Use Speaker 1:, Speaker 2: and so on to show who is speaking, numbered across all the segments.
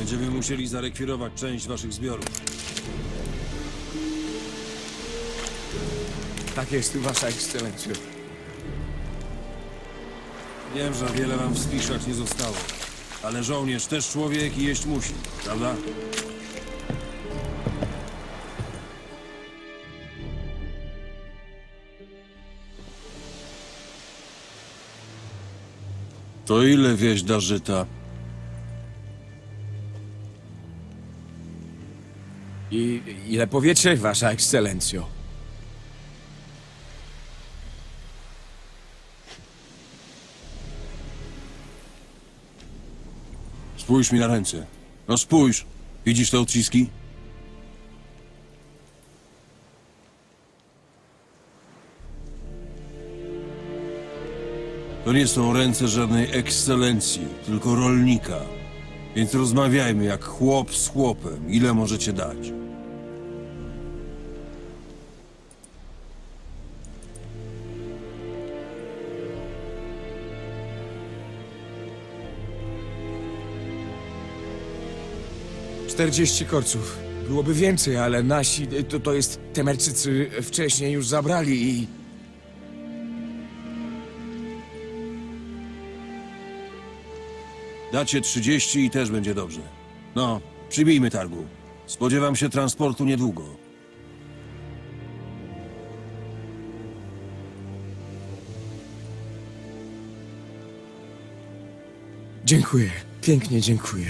Speaker 1: Będziemy musieli zarekwirować część waszych zbiorów.
Speaker 2: Tak jest, wasza ekscelencjo.
Speaker 1: Wiem, że wiele wam w spiszach nie zostało. Ale żołnierz też człowiek i jeść musi, prawda? To ile wieś da
Speaker 2: I ile powiecie, wasza ekscelencjo?
Speaker 1: Spójrz mi na ręce. No spójrz. Widzisz te odciski? To nie są ręce żadnej ekscelencji, tylko rolnika. Więc rozmawiajmy jak chłop z chłopem. Ile możecie dać?
Speaker 2: Czterdzieści korców. Byłoby więcej, ale nasi, to, to jest, Temerczycy wcześniej już zabrali i...
Speaker 1: Dacie 30 i też będzie dobrze. No, przybijmy targu. Spodziewam się transportu niedługo.
Speaker 2: Dziękuję, pięknie dziękuję.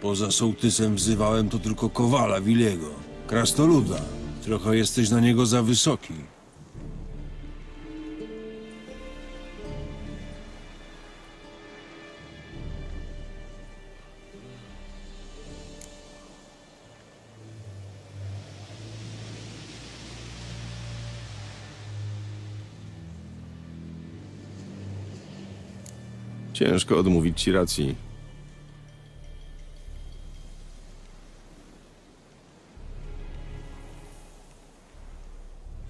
Speaker 1: Poza sołtysem wzywałem to tylko Kowala Wiliego. Krastoluda. Trochę jesteś na niego za wysoki.
Speaker 3: Ciężko odmówić ci racji.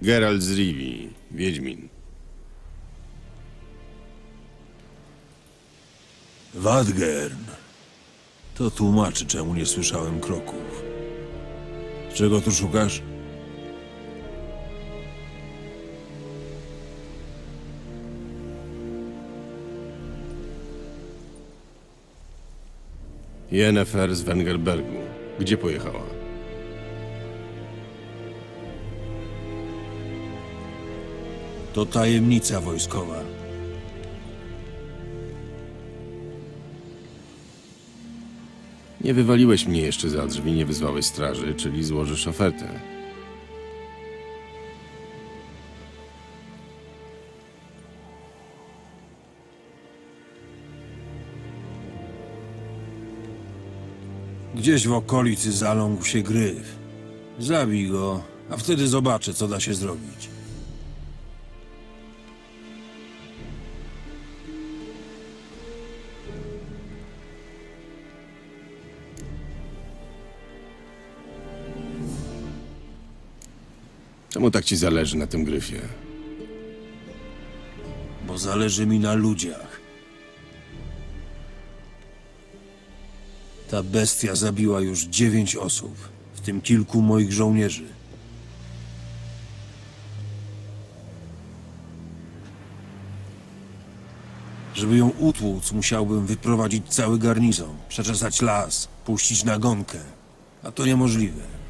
Speaker 3: Geralt z Rivi, Wiedźmin.
Speaker 1: Wadgern. To tłumaczy, czemu nie słyszałem kroków. Czego tu szukasz?
Speaker 3: Yennefer z Wengerbergu. Gdzie pojechała?
Speaker 1: To tajemnica wojskowa.
Speaker 3: Nie wywaliłeś mnie jeszcze za drzwi, nie wyzwałeś straży, czyli złożysz ofertę.
Speaker 1: Gdzieś w okolicy zaląkł się gryf. Zabij go, a wtedy zobaczę, co da się zrobić.
Speaker 3: Czemu tak ci zależy na tym gryfie?
Speaker 1: bo zależy mi na ludziach. Ta bestia zabiła już dziewięć osób, w tym kilku moich żołnierzy. Żeby ją utłuc, musiałbym wyprowadzić cały garnizon, przeczesać las, puścić nagonkę. A to niemożliwe.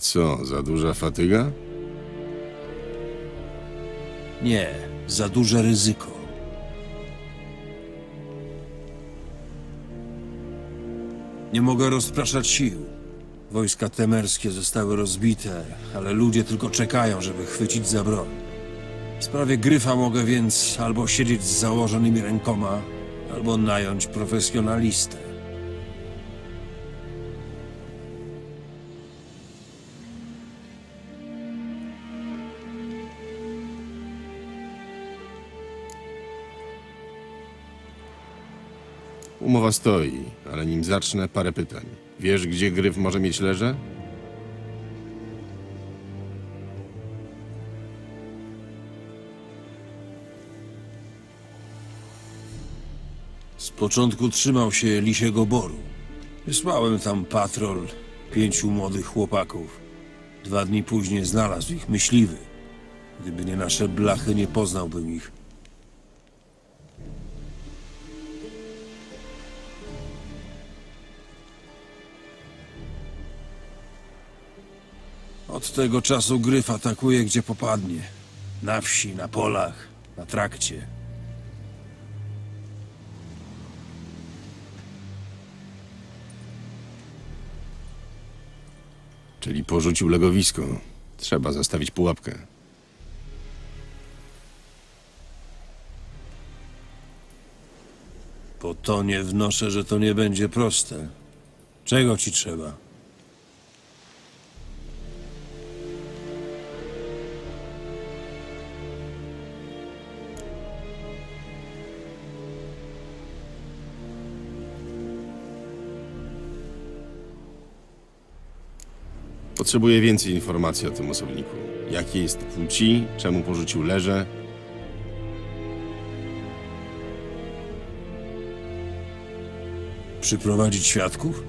Speaker 3: Co, za duża fatyga?
Speaker 1: Nie, za duże ryzyko. Nie mogę rozpraszać sił. Wojska temerskie zostały rozbite, ale ludzie tylko czekają, żeby chwycić za broń. W sprawie gryfa mogę więc albo siedzieć z założonymi rękoma, albo nająć profesjonalistę.
Speaker 3: Umowa stoi, ale nim zacznę, parę pytań. Wiesz, gdzie gryf może mieć leże?
Speaker 1: Z początku trzymał się Lisiego Boru. Wysłałem tam patrol pięciu młodych chłopaków. Dwa dni później znalazł ich myśliwy. Gdyby nie nasze blachy, nie poznałbym ich. Od tego czasu gryf atakuje gdzie popadnie. Na wsi, na polach, na trakcie.
Speaker 3: Czyli porzucił legowisko. Trzeba zastawić pułapkę.
Speaker 1: Po tonie wnoszę, że to nie będzie proste. Czego ci trzeba?
Speaker 3: Potrzebuję więcej informacji o tym osobniku. Jakiej jest płci, czemu porzucił leże.
Speaker 1: Przyprowadzić świadków?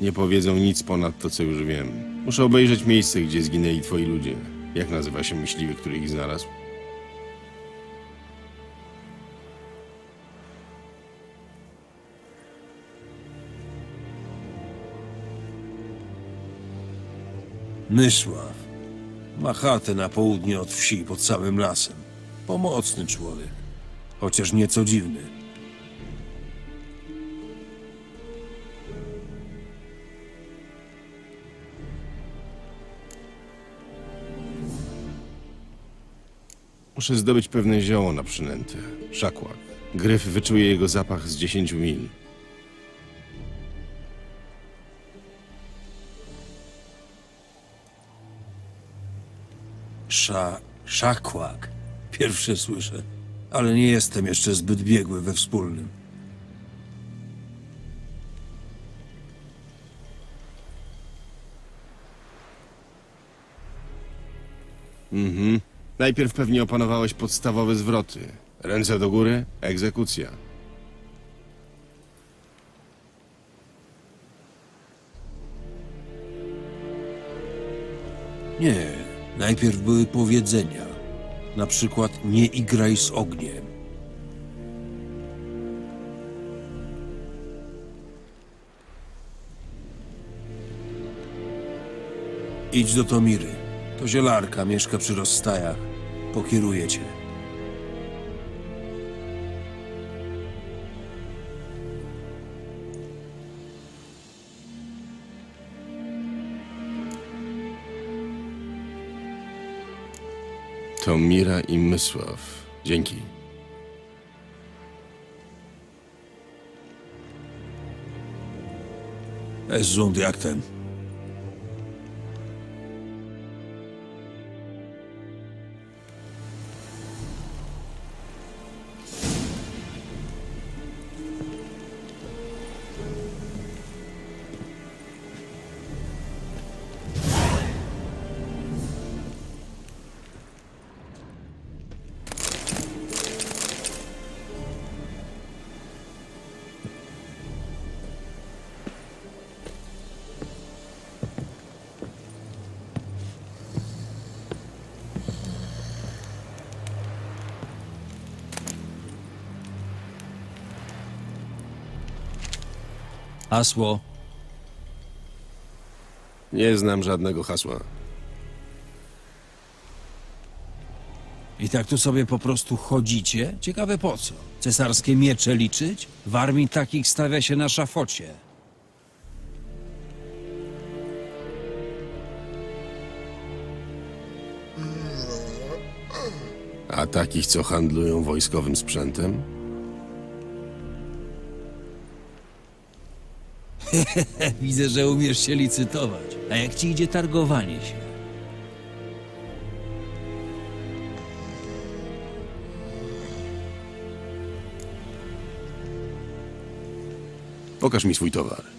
Speaker 3: Nie powiedzą nic ponad to, co już wiem. Muszę obejrzeć miejsce, gdzie zginęli twoi ludzie. Jak nazywa się myśliwy, który ich znalazł?
Speaker 1: Mysław. Ma chatę na południe od wsi, pod samym lasem. Pomocny człowiek. Chociaż nieco dziwny.
Speaker 3: Muszę zdobyć pewne zioło na przynętę. Szakłak. Gryf wyczuje jego zapach z 10 mil.
Speaker 1: Sza... szakłak. Pierwsze słyszę. Ale nie jestem jeszcze zbyt biegły we wspólnym.
Speaker 3: Mhm. Najpierw pewnie opanowałeś podstawowe zwroty. Ręce do góry, egzekucja.
Speaker 1: Nie. Najpierw były powiedzenia. Na przykład nie igraj z ogniem. Idź do Tomiry. To zielarka, mieszka przy rozstajach. Pokieruje cię.
Speaker 3: To Mira i Mysław. Dzięki.
Speaker 1: Es zund jak ten.
Speaker 4: Hasło.
Speaker 3: Nie znam żadnego hasła.
Speaker 1: I tak tu sobie po prostu chodzicie? Ciekawe po co? Cesarskie miecze liczyć?
Speaker 4: W armii takich stawia się na szafocie.
Speaker 3: A takich, co handlują wojskowym sprzętem?
Speaker 4: Widzę, że umiesz się licytować. A jak ci idzie targowanie się?
Speaker 3: Pokaż mi swój towar.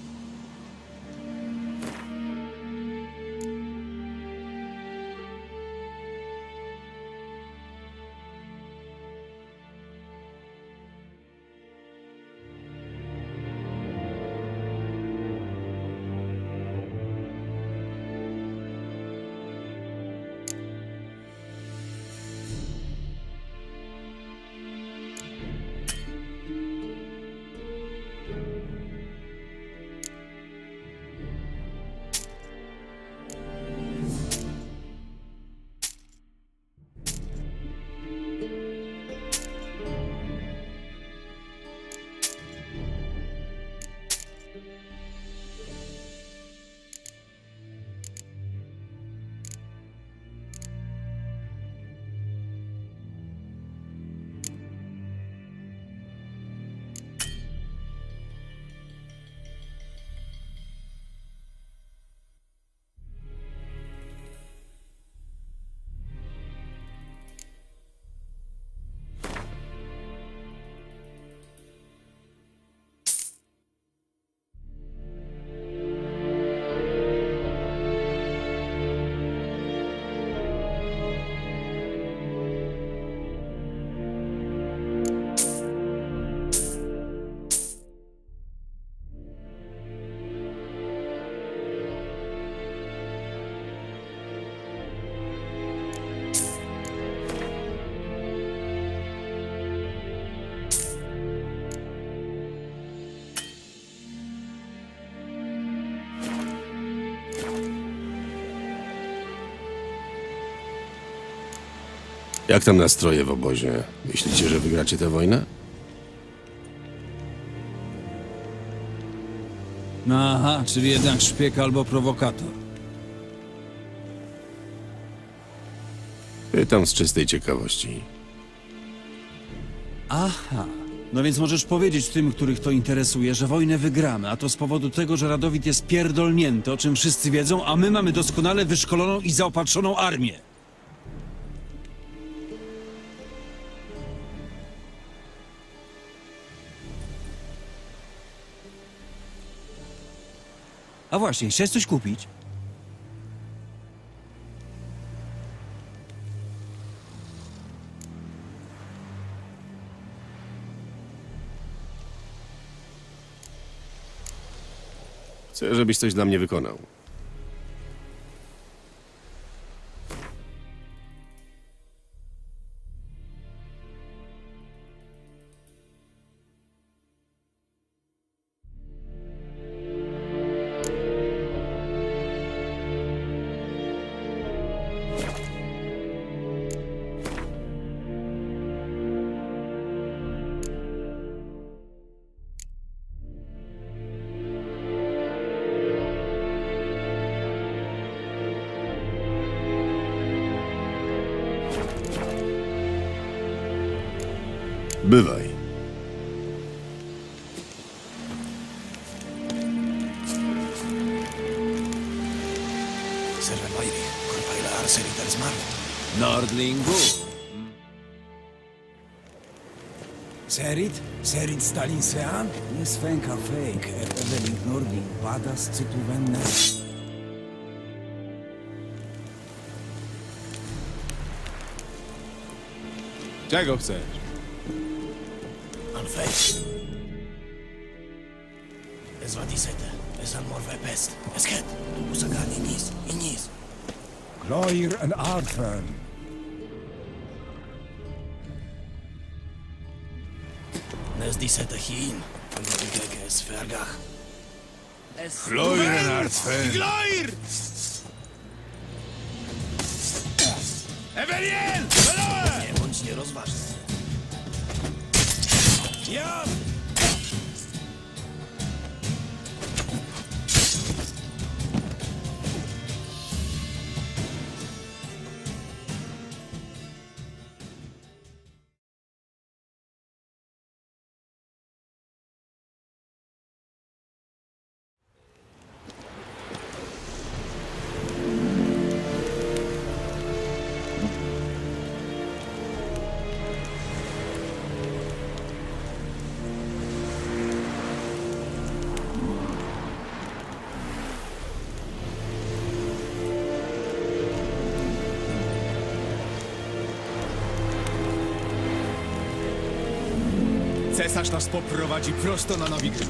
Speaker 3: Jak tam nastroje w obozie? Myślicie, że wygracie tę wojnę?
Speaker 1: No aha, czyli jednak szpieg albo prowokator.
Speaker 3: Pytam z czystej ciekawości.
Speaker 1: Aha. No więc możesz powiedzieć tym, których to interesuje, że wojnę wygramy, a to z powodu tego, że Radowid jest pierdolnięty, o czym wszyscy wiedzą, a my mamy doskonale wyszkoloną i zaopatrzoną armię. A właśnie, chciałeś coś kupić?
Speaker 3: Chcę, żebyś coś dla mnie wykonał. Bywaj.
Speaker 2: Korpajle Arseniter zmarł.
Speaker 1: Nordlingu.
Speaker 2: Serit? Serit Stalin Sean?
Speaker 5: Nie swęka fake, Eveling Nordling, bada z cytu wenne.
Speaker 2: Czego chcesz?
Speaker 6: An fake. Es war die Sette. Es an Morve Pest. Es geht. Usagani nis. Inis.
Speaker 2: Gloir and Arthur.
Speaker 6: Nes die Sette hin. Und die Gege es vergach.
Speaker 2: Gloir and Arthur.
Speaker 6: Gloir! Nie bądź nierozważny. Yeah.
Speaker 2: Pisarz nas poprowadzi prosto na Nowigrad.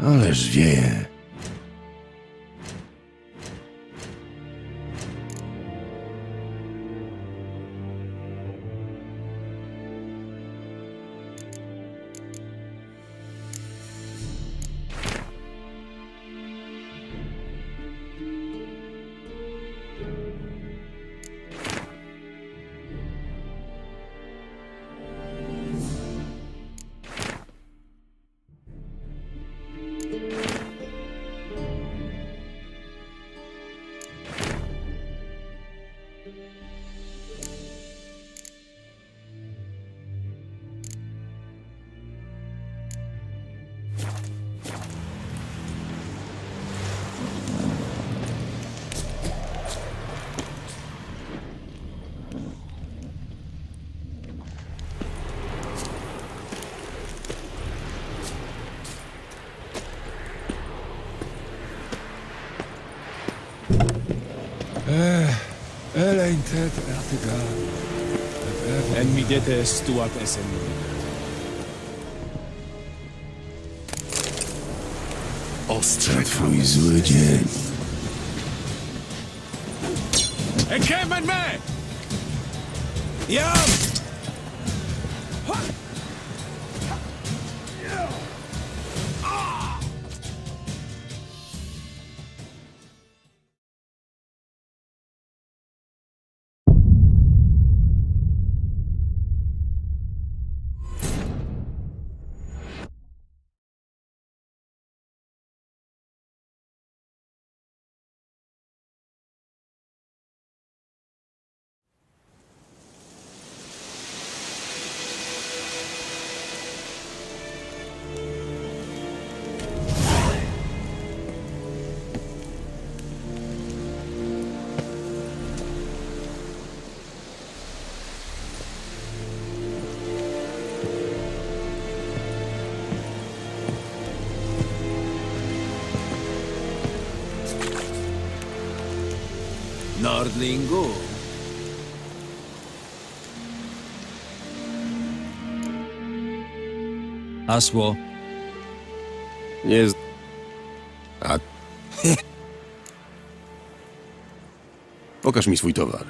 Speaker 3: Ależ wieje.
Speaker 2: Elein tet ertiga. En midete stuat esen.
Speaker 3: Ostrze twój zły dzień.
Speaker 2: Encampment me!
Speaker 6: Ja!
Speaker 1: Nordlingu.
Speaker 4: Hasło.
Speaker 3: Nie z... A... Pokaż mi swój towar.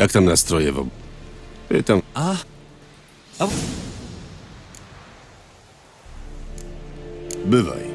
Speaker 3: Jak tam nastroje w ob... Pytam.
Speaker 4: A? A...
Speaker 3: Bywaj.